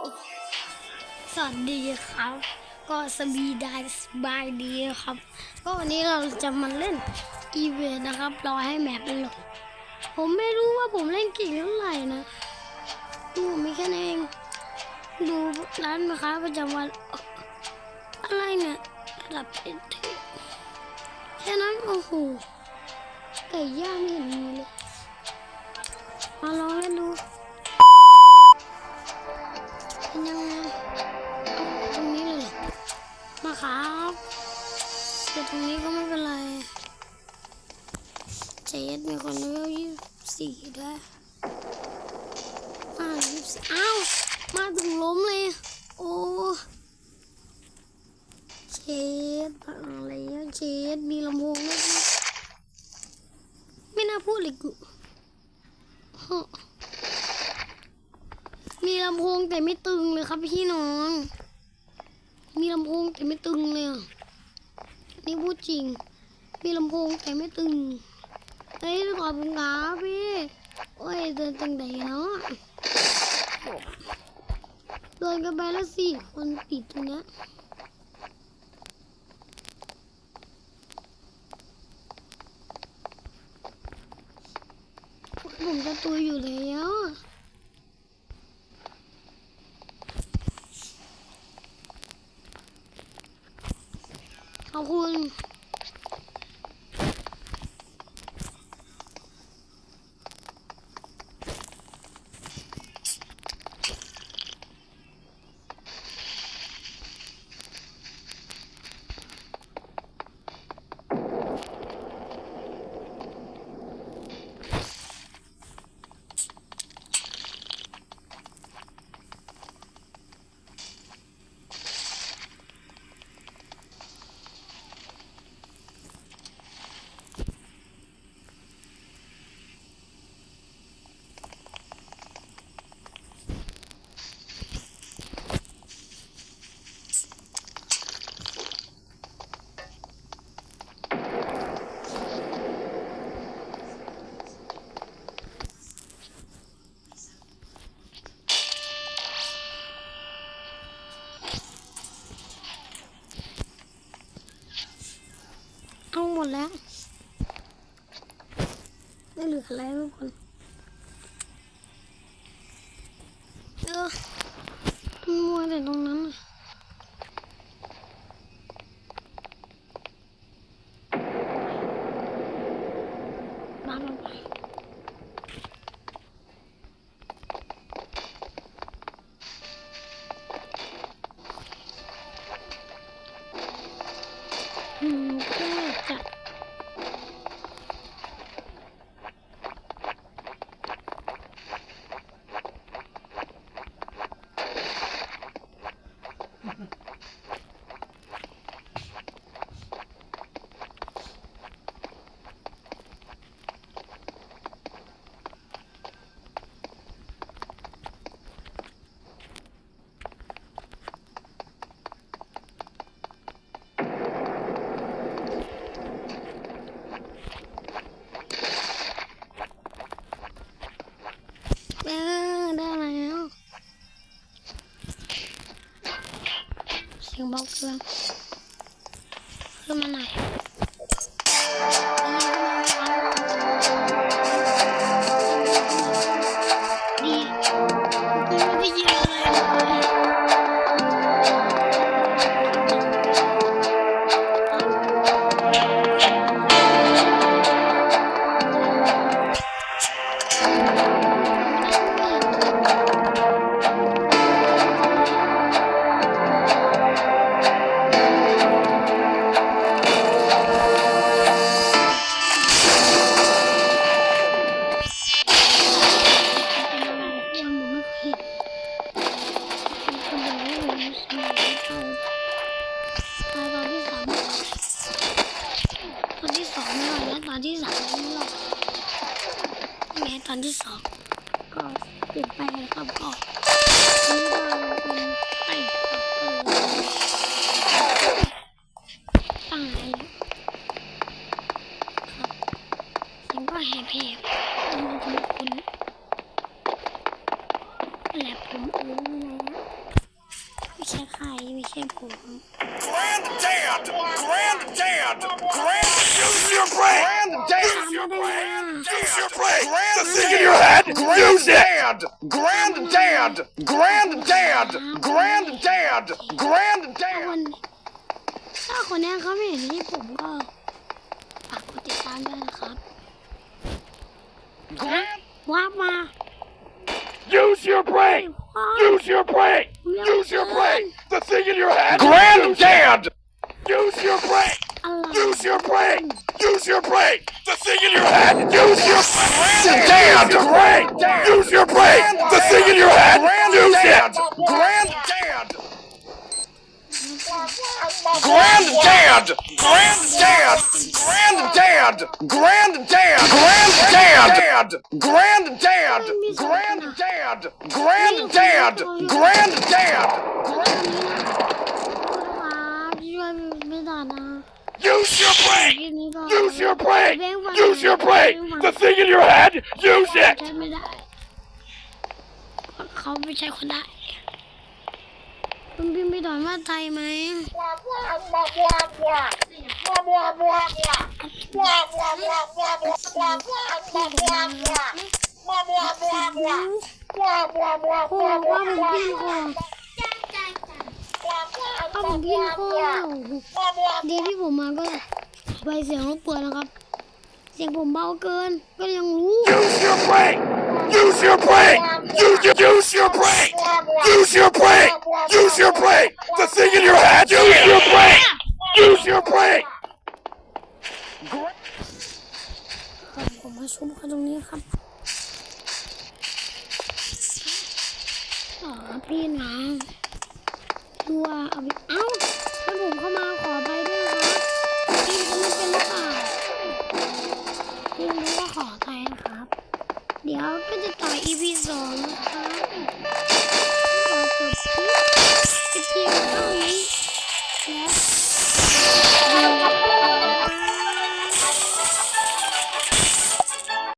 สวัสดีครับ ก็สบีดายสบายดีครับ ก็วันนี้เราจะมาเล่นอีเวนต์นะครับ รอให้แมปมันหลดผมไม่รู้ว่าผมเล่นกี่เท่าไหร่นะดูมีแค่นั้นเอง ดูร้านมาค้าประจำวันอะไรเนี่ยระดับเอ็นทีแค่นั้นโอ้โหไก่ย่างไม่เห็นมีเลยมาลองเล่นดู เป็นยังไงตรงนี้เลยมาครับแต่ตรงนี้ก็ไม่เป็นไรเจดมีคนเลเวลยี่สี่ด้วยอ่ายี่สี่อ้าวมาถึงล้มเลย โอ้เชดพังแล้วเชดมีลำโพงด้วยไม่น่าพูดเลยกูฮะ มีลำโพงแต่ไม่ตึงเลยครับพี่น้อง มีลำโพงแต่ไม่ตึงเลยนี่พูดจริง มีลำโพงแต่ไม่ตึงเฮ้ยขอบคุณครับพี่โอ้ยเดินจังใดเนาะเดินกันไปแล้วสี่คนติดตรงเนี้ยผมจะตุยอยู่แล้ว อะ แล้ว ไม่เหลืออะไรทุกคนเออมัวแต่ตรงนั้นอะ เสีย อนที่สามนี่หอกแม้ตอนที่สองก็เปลี่ยนไปแลยครับก็นี่ก็เป็นไอ้ครับายครับฉัก็แหบแหบดูคุณคุแหบผมเองนะไม่ใช่ใครไม่ใช่ผม Granddad! Granddad! Grand... Use your brain! your brain! Use your brain! Grand the thing in your head! Granddad! Granddad! Granddad! Granddad! Granddad! ถ้าคนนี้เขาไม่เห็นที่ผมก็ฝากกดติดตามด้วยนะครับว้ามา Use your brain! Use your brain! Use your brain! The thing in your head! Granddad! Use your brain! Use your brain! Use your brain! The thing in your head! Use your brain! Damn! Brain! Use your brain! The thing in your head! Grand Use dad. it! Granddad! Granddad! Granddad! Granddad! Granddad! Granddad! Granddad! Granddad! Granddad! Granddad! 没打呢。Use your brain! Use your brain! Use your brain! The thing in your head! Use it! เขาไม่ใช่คนได้คุณพิมพ์ไปถอนว่าไทยไหมว่าว่าว่าว่าว่าว่าว่าว่าว่าว่าว่าว่าว่าว่าว่าว่าวับพี่โก้เดี๋ยวที่ผมมาก็ไปเสียงรบกวนนะครับ เสียงผมเบาเกิน ก็ยังรู้ Use your brain Use your brain Use use your brain Use your brain Use your brain The thing in your head Use your brain Use your brain ผมมาชุบกันตรงนี้ครับอ๋อพี่น้อง ตัวเอาเอ้าถ้าผมเข้ามาขอไปด้วยครับจริงมันเป็นหรือเปล่าจริงรู้ว่ขอไปนะครับ เดี๋ยวก็จะต่อยีพีสองนะครับขอจบคลิปเพียเท่านี้และ